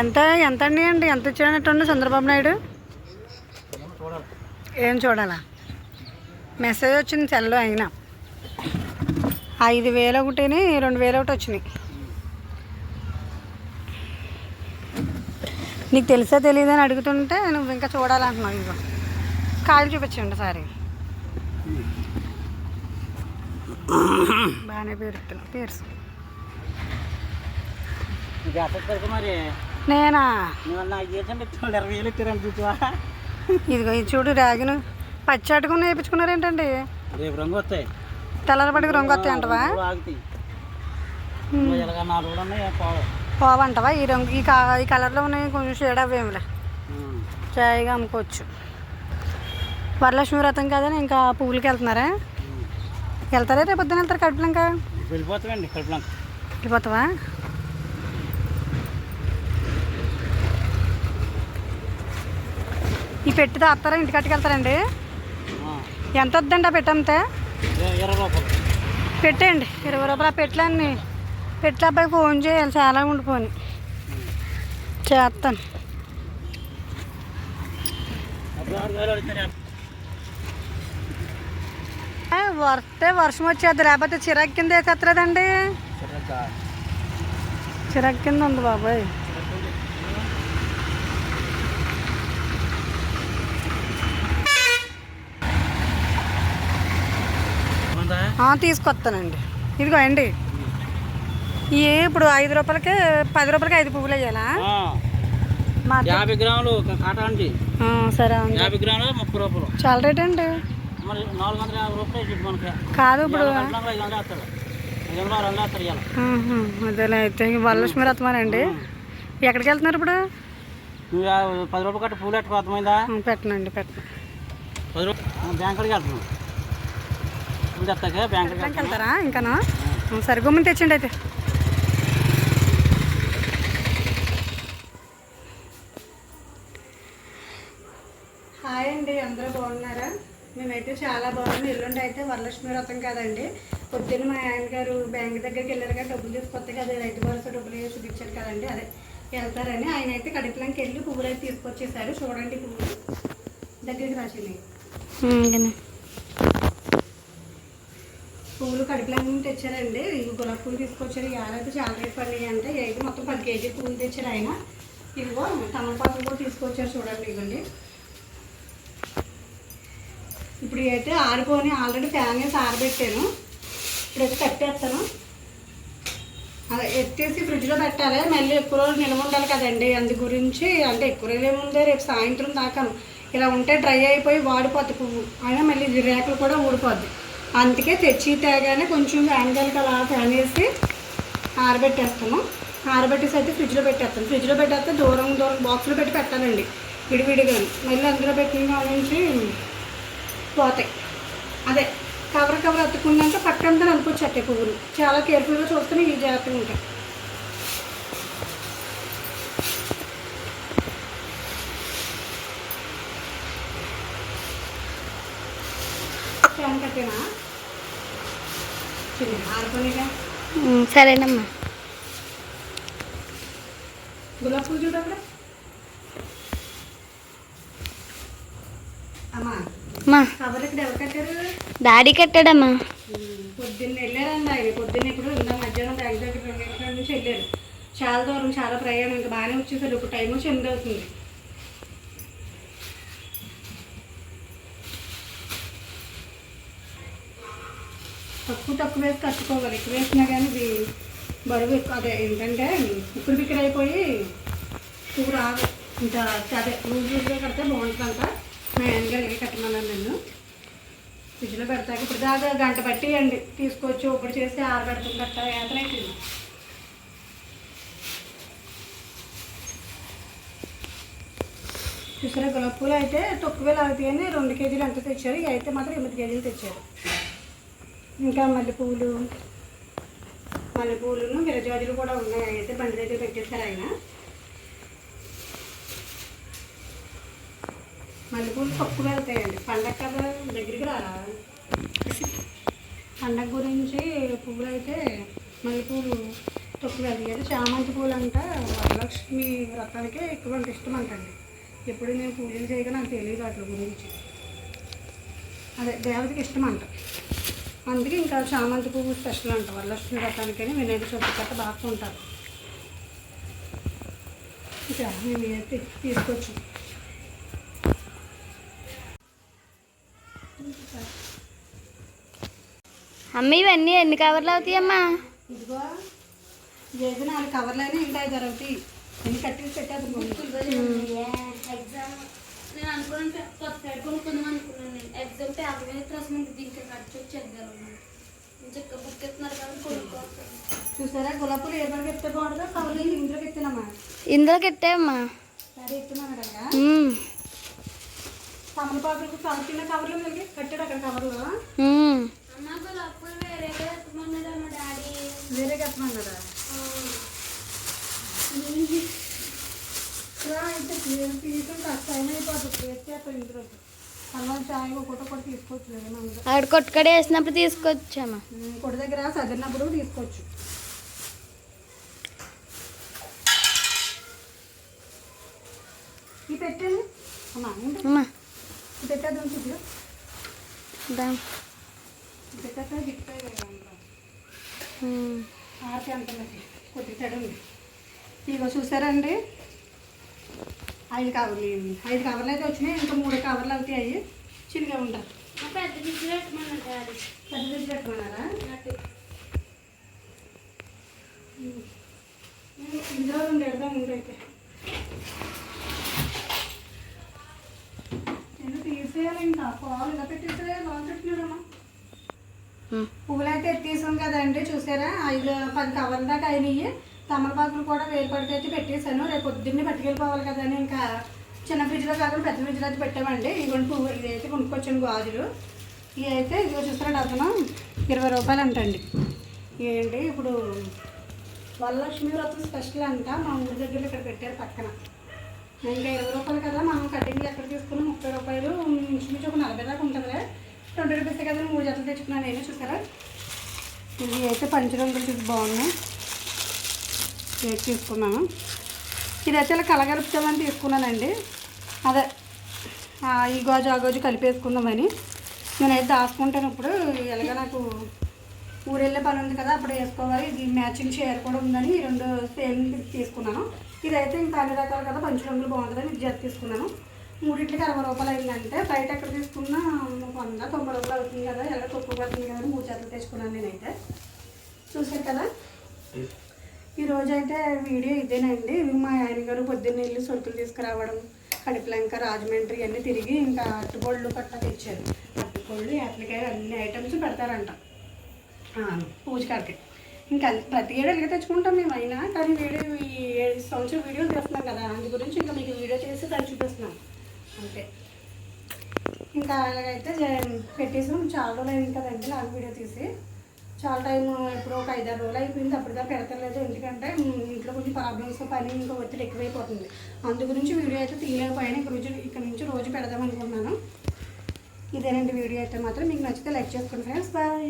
ఎంత ఎంత అండి? అండి ఎంత ఇచ్చినట్టుండి చంద్రబాబు నాయుడు? ఏం చూడాలా? మెసేజ్ వచ్చింది సెల్లో అయినా. ఐదు వేలు ఒకటిని రెండు వేలు ఒకటి వచ్చినాయి. నీకు తెలుసా తెలియదని అడుగుతుంటే నువ్వు ఇంకా చూడాలంటున్నావు ఇదిగో. కాయలు చూపించండి సారీ. బాగానే పేరుతున్నావు పేరు మరి. నేనా? ఇదిగో ఇది చూడు రాగిను. పచ్చటుకుని వేయించుకున్నారేంటండి? రేపు రంగు వస్తాయి. తెల్లరపడికి రంగు వస్తాయి అంటవా? పోవంటవా? ఈ రంగు ఈ కా ఈ కలర్లో ఉన్నాయి కొంచెం షేడ్ అవ్వేమిలే. చాయిగా అమ్ముకోవచ్చు. వరలక్ష్మి వ్రతం కదని ఇంకా పువ్వులకి వెళ్తున్నారా? వెళ్తారా? రేపు పొద్దున వెళ్తారు కడుపులంక? వెళ్ళిపోతామండి కడుపులంక. వెళ్ళిపోతావా? ఈ పెట్టి తాస్తారా ఇంటికి కట్టుకెళ్తారండి ఎంత వద్దండి ఆ పెట్టి అమ్మితే ఇరవై రూపాయలు. పెట్టండి. ఇరవై రూపాయలు ఆ పెట్లన్నీ పెట్ల అబ్బాయికి ఫోన్ చేయాలి. చాలా ఉండిపోని చేస్తాను. వస్తే వర్షం వచ్చేది. లేకపోతే చిరాకు కింద వేసేస్తలేదండి చిరాకు కింద ఉంది బాబాయ్ ఆ, తీసుకొస్తానండి. ఇదిగో అండి. ఈ ఇప్పుడు ఐదు రూపాయలకి పది రూపాయలకి ఐదు పువ్వులు వేయాలా? యాభై గ్రాములు కాటా అండి. సరే యాభై గ్రాములు ముప్పై రూపాయలు. చాలా రేట్ అండి. మరి నాలుగు వందల యాభై రూపాయలు మనకి. కాదు ఇప్పుడు. అదేలే అయితే వరలక్ష్మి రత్మానండి ఎక్కడికి వెళ్తున్నారు ఇప్పుడు? పది రూపాయలు కట్టి పూలు ఆ, పెట్టనండి పెట్టను పది రూపాయలు. బ్యాంక్ కాడికి వెళ్తున్నాం. పూలు తెస్తాక బ్యాంక్ వెళ్తారా? ఇంకానా? సరే గుమ్మని తెచ్చండి అయితే. హాయ్ అండి అందరూ బాగున్నారా? మేమైతే చాలా బాగున్నాం. ఎల్లుండి అయితే వరలక్ష్మి వ్రతం కదండి. పొద్దున్న మా ఆయన గారు బ్యాంక్ దగ్గరికి వెళ్ళారు కదా డబ్బులు తీసుకొస్తే కదా రైతు భరోసా డబ్బులు వేసి చూపించారు కదండి అదే వెళ్తారని. ఆయన అయితే కడుపులంకి వెళ్ళి పువ్వులు అయితే తీసుకొచ్చేసారు. చూడండి పువ్వులు. దగ్గరికి రాసినాయి. పువ్వులు కడుపులన్నీ తెచ్చారండి. ఇవి గులాబీ పువ్వులు తీసుకొచ్చారు. ఇవాళైతే చాలా రేపు పండుగ అంటే అయితే మొత్తం పది కేజీ పువ్వులు తెచ్చారు ఆయన. ఇదిగో తమలపాకులు కూడా తీసుకొచ్చారు చూడండి ఇవ్వండి. ఇప్పుడు అయితే ఆరిపోని ఆల్రెడీ ఫ్యాన్ వేసి ఆరబెట్టాను. ఇప్పుడైతే కట్టేస్తాను. అదే ఎత్తేసి ఫ్రిడ్జ్లో పెట్టాలి. మళ్ళీ ఎక్కువ రోజులు నిల్వ ఉండాలి కదండి. అందు గురించి అంటే ఎక్కువ రోజులు ఏముందో రేపు సాయంత్రం దాకాను. ఇలా ఉంటే డ్రై అయిపోయి వాడిపోద్ది పువ్వు. అయినా మళ్ళీ ఇది రేకులు కూడా ఊడిపోద్ది. అందుకే తెచ్చి తేగానే కొంచెం ఫ్యాన్ అలా ఫ్యాన్ వేసి ఆరబెట్టేస్తాము. ఆరబెట్టేసి అయితే ఫ్రిడ్జ్లో పెట్టేస్తాను ఫ్రిడ్జ్లో పెట్టేస్తే దూరం దూరం బాక్స్లో పెట్టి పెట్టాలండి. విడివిడిగా మళ్ళీ అందులో పెట్టిన కాడ నుంచి పోతాయి. అదే కవర్ కవర్ అతుకున్నాక పక్కంతా అనుకోవచ్చు పువ్వులు. చాలా కేర్ఫుల్గా చూస్తేనే ఈ జాగ్రత్తగా ఉంటాయి. కట్టేనా? సరేనమ్మా. గులాబీ పూలు డాడీ కట్టాడమ్మా. పొద్దున్న వెళ్ళారండి ఆయన పొద్దున్న ఇప్పుడు మధ్యాహ్నం దగ్గర వెళ్ళిన నుంచి వెళ్ళారు. చాలా దూరం చాలా ప్రయాణం ఇంకా బాగానే వచ్చేసారు. ఇప్పుడు టైం వచ్చి ఎనిమిది అవుతుంది. తక్కువ తక్కువ వేసి కట్టుకోవాలి. ఎక్కువ వేసినా కానీ ఇది బరువు ఎక్కువ. అదే ఏంటంటే ఉక్కుడు బిక్కడు అయిపోయి పువ్వు రాదు. ఇంత అదే లూజ్ లూజ్గా కడితే బాగుంటుంది అంట మా ఆయనగారు ఇలాగే కట్టమన్నాను నన్ను. ఫ్రిడ్జ్లో పెడతాక ఇప్పుడు దాకా గంట పట్టి అండి తీసుకొచ్చి ఇప్పుడు చేసి ఆరబెడతాం గట్ట ఏతనైతుంది చూసారా? గులాబ్ పూలు అయితే తొక్కువేలు అవుతాయని అని రెండు కేజీలు ఎంత తెచ్చారు? ఇవి అయితే మాత్రం ఎనిమిది కేజీలు తెచ్చారు. ఇంకా మల్లె పువ్వులు మల్లె పువ్వులను విరజాజులు కూడా ఉన్నాయి అయితే బండి దగ్గర పెట్టేశారు ఆయన. మల్లెపూలు తక్కువ వెళ్తాయండి పండగ కదా దగ్గరికి రారా? పండగ గురించి పువ్వులు అయితే మల్లెపూలు తొక్కులు అది అయితే చామంతి పూలు అంట వరలక్ష్మి వ్రతానికే ఎక్కువ అంటే ఇష్టం అంటండి ఎప్పుడు నేను పూజలు చేయగా నాకు తెలియదు వాటి గురించి. అదే దేవతకి ఇష్టం అంట అందుకే ఇంకా చామంతి పువ్వు స్పెషల్ అంట. వరలక్ష్మి వ్రతానికని వినాయక చవితి కట్ట బాగా ఉంటారు ఇంకా మేము అయితే తీసుకొచ్చాం అమ్మ ఇవన్నీ ఎన్ని కవర్లు అవుతాయమ్మా ఇదిగో ఏదో నాలుగు కవర్లైనా ఇంకా ఐదు అవుతాయి ఎన్ని కట్టేసి పెట్టేది ఎగ్జామ్ నేను అనుకున్నాను కొత్త సైడ్ కొనుక్కుందాం అనుకున్నాను నేను. ఎగ్జామ్ పేపర్ మీద ప్రశ్న దీనికి ఖర్చు వచ్చి చేద్దాం చెక్క బుక్ ఎత్తున్నారు కాబట్టి కొనుక్కోవాలి చూసారా? గులాబీలు ఏ పడికి ఎత్తే బాగుంటుందో కవర్లు ఇంట్లోకి ఎత్తినమ్మా ఇందులోకి ఎట్టావమ్మా సరే ఎత్తున్నాను కదా తమలపాకులకు కవర్ చిన్న కవర్లు మనకి కట్టాడు అక్కడ కవర్లో. అమ్మ గులాబీలు వేరేగా ఎత్తమన్నదా మా డాడీ. వేరే కట్టమన్నారా తీసుకుని కాస్త టైం అయిపోతుంది ఎత్తేస్తాం ఇంట్లోకి అల్లం చాయ్ ఒకటి ఒకటి తీసుకోవచ్చు ఆవిడ కొట్టుకడ వేసినప్పుడు తీసుకొచ్చామా? కొడి దగ్గర సదిరినప్పుడు తీసుకోవచ్చు. ఈ పెట్టాను అమ్మా పెట్టేద్దాం చూడు దా. పెట్టేస్తే. ఉమ్. ఆర్తి అంటున్నది. కొద్ది చెడు ఇగో చూసారండి? ఐదు కవర్లు ఇవి. ఐదు కవర్లు అయితే వచ్చినాయి. ఇంకా మూడు కవర్లు అవుతాయి చిన్నగా ఉంటారు మా పెద్ద దిక్కులు ఎత్తమన్నారు డాడీ. పెద్ద తెచ్చి పెట్టుకున్నారా నాకు ఇందులో రెండు ఎడదాం ముందు అయితే నేను తీసేయాలి ఇంకా పాలు ఇలా పెట్టేసే లోన్ పెట్టినాడమ్మా ఉమ్. పువ్వులు అయితే ఎత్తేసాం కదండి చూసారా? ఐదు పది కవర్ల దాకా అయినాయి. తమలపాకులు కూడా వేలు అయితే పెట్టేశాను. రేపు పొద్దున్నే పట్టుకెళ్ళిపోవాలి కదా అని ఇంకా చిన్న ఫ్రిడ్జ్లో కాకుండా పెద్ద ఫ్రిడ్జ్లో అయితే పెట్టామండి. ఇవన్నీ పువ్వు ఇదైతే కొనుక్కొచ్చాను గాజులు. ఇవి అయితే ఇదిగో చూసారా అతను? ఇరవై రూపాయలు అంటండి. ఏంటి ఇప్పుడు వరలక్ష్మి వ్రతం స్పెషల్ అంట. మా ఊరి దగ్గర ఇక్కడ పెట్టారు పక్కన. ఇంకా ఇరవై రూపాయలు కదా మనం కటింగ్ ఎక్కడ తీసుకున్నాం? ముప్పై రూపాయలు. ఇంచుమించు ఒక నలభై దాకా ఉంటుందిలే. ట్వంటీ రూపీస్ కదా మూడు జతలు తెచ్చుకున్నాను నేను చూసారా? ఇవి అయితే పంచరంగులు చూసి బాగున్నాయి. ఇది తీసుకున్నాను. ఇదైతే ఇలా కలగలుపుతామని తీసుకున్నానండి. అదే ఈ గోజు ఆ గోజు కలిపేసుకుందామని. నేనైతే దాచుకుంటాను ఇప్పుడు. ఎలాగ నాకు ఊరెళ్ళే పని ఉంది కదా అప్పుడు వేసుకోవాలి. ఇది మ్యాచింగ్ చీర కూడా ఉందని ఈ రెండు సేమ్ తీసుకున్నాను. ఇదైతే ఇంకా అన్ని రకాలు కదా పంచు రంగులు బాగుంటుందని ఇది జత తీసుకున్నాను. మూడింటికి అరవై రూపాయలు అయిందంటే బయట ఎక్కడ తీసుకున్నా వంద తొంభై రూపాయలు అవుతుంది కదా. ఎలా తక్కువ పడుతుంది కదా మూడు జతలు తెచ్చుకున్నాను నేనైతే. చూసారు కదా? ఈరోజు అయితే వీడియో ఇదేనండి. మా ఆయన గారు పొద్దున్న వెళ్ళి సరుకులు తీసుకురావడం కడిపిలంక రాజమండ్రి అన్నీ తిరిగి ఇంకా అట్టుకోళ్ళు కట్ట తెచ్చారు. అట్టుకోళ్ళు యాప్లికాయ అన్ని ఐటమ్స్ పెడతారంట. పూజకాడికి పూజకారికి ఇంకా ప్రతి ఏడు ఎలాగ తెచ్చుకుంటాం మేము అయినా కానీ వీడియో ఈ ఏడు సంవత్సరం వీడియో చేస్తున్నాం కదా అందు గురించి ఇంకా మీకు వీడియో చేసి దాన్ని చూపిస్తున్నాం. అంతే. ఇంకా అలాగైతే పెట్టేసాం. చాలా రోజులు అయింది కదండి నాకు వీడియో తీసి. చాలా టైం ఇప్పుడు ఒక ఐదారు రోజులు అయిపోయింది. అప్పటిదా పెడతలేదు. ఎందుకంటే ఇంట్లో కొంచెం ప్రాబ్లమ్స్ పని ఇంకా ఒత్తిడి ఎక్కువైపోతుంది. అందు గురించి వీడియో అయితే తీయలేకపోయాను. ఇక్కడ రోజు ఇక్కడ నుంచి రోజు పెడదాం అనుకుంటున్నాను. ఇదేనండి వీడియో అయితే మాత్రం. మీకు నచ్చితే లైక్ చేసుకోండి ఫ్రెండ్స్. బాయ్